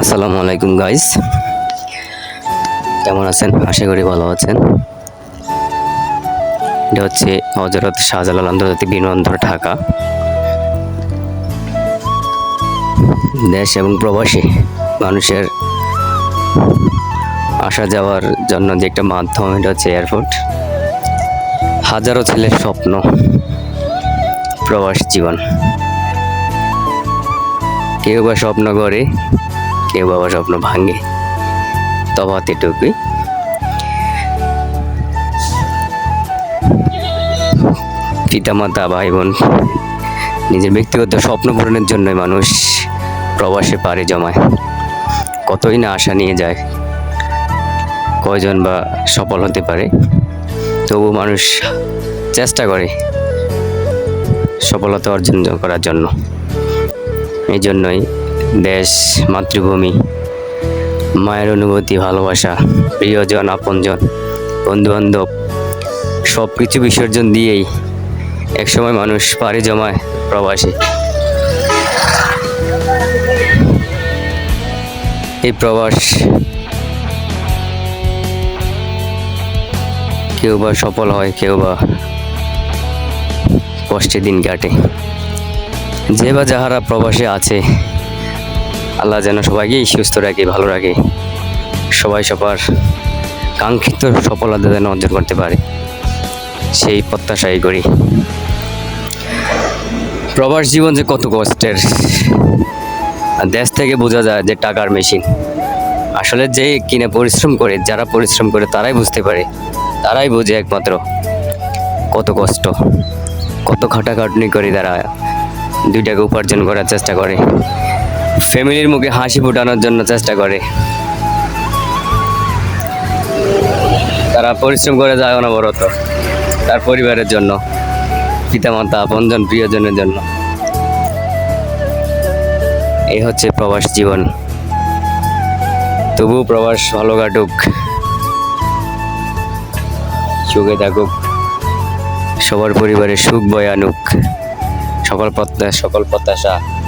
আসসালামু আলাইকুম গাইস কেমন আছেন? আশা করি ভালো আছেন। এটা হচ্ছে হজরত শাহজালাল আন্তর্জাতিক বিমানবন্দর ঢাকা। দেশ এবং প্রবাসী মানুষের আসা যাওয়ার জন্য যে একটা মাধ্যম, এটা হচ্ছে এয়ারপোর্ট। হাজারো ছেলের স্বপ্ন, প্রবাস জীবন। কেউ বা স্বপ্ন করে কেউ বাবা স্বপ্ন ভাঙে। তফাৎ এটুকুই। পিতামাতা ভাই বোন নিজের ব্যক্তিগত স্বপ্ন পূরণের জন্যই মানুষ প্রবাসে পাড়ি জমায়। কতই না আশা নিয়ে যায়, কয়জন বা সফল হতে পারে, তবু মানুষ চেষ্টা করে সফলতা অর্জন করার জন্য। এই জন্যই দেশ, মাতৃভূমি, মায়ের অনুভূতি, ভালোবাসা, প্রিয়জন, আপনজন, বন্ধুবান্ধব সব কিছু বিসর্জন দিয়েই একসময় মানুষ পাড়ি জমায় প্রবাসে। এই প্রবাস কেউ বা সফল হয়, কেউ বা কষ্টে দিন কাটে। যে বা যাহারা প্রবাসে আছে আল্লাহ যেন সবাইকেই সুস্থ রাখে, ভালো রাখে। সবাই সবার কাঙ্ক্ষিত সফলতা যেন অর্জন করতে পারে। সেই প্রত্যাশাই করি। প্রবাস জীবন যে কত কষ্টের। দেশ থেকে বোঝা যায় যে টাকার মেশিন আসলে যে কিনে পরিশ্রম করে, যারা পরিশ্রম করে তারাই বুঝতে পারে। তারাই বোঝে একমাত্র কত কষ্ট। কত খাটাখাটনি করে তারা দুই টাকা উপার্জন করার চেষ্টা করে। ফ্যামিলির মুখে হাসি ফোটানোর জন্য চেষ্টা করে। তারা পরিশ্রম করে যায় অনবরত তার পরিবারের জন্য, পিতামাতা আপনজন প্রিয়জনের জন্য। এই হচ্ছে প্রবাস জীবন। তবু প্রবাস ভালো কাটুক। সুখে থাকুক। সবার পরিবারে সুখ বয়ে আনুক। সকল প্রত্যাশা সকল প্রত্যাশা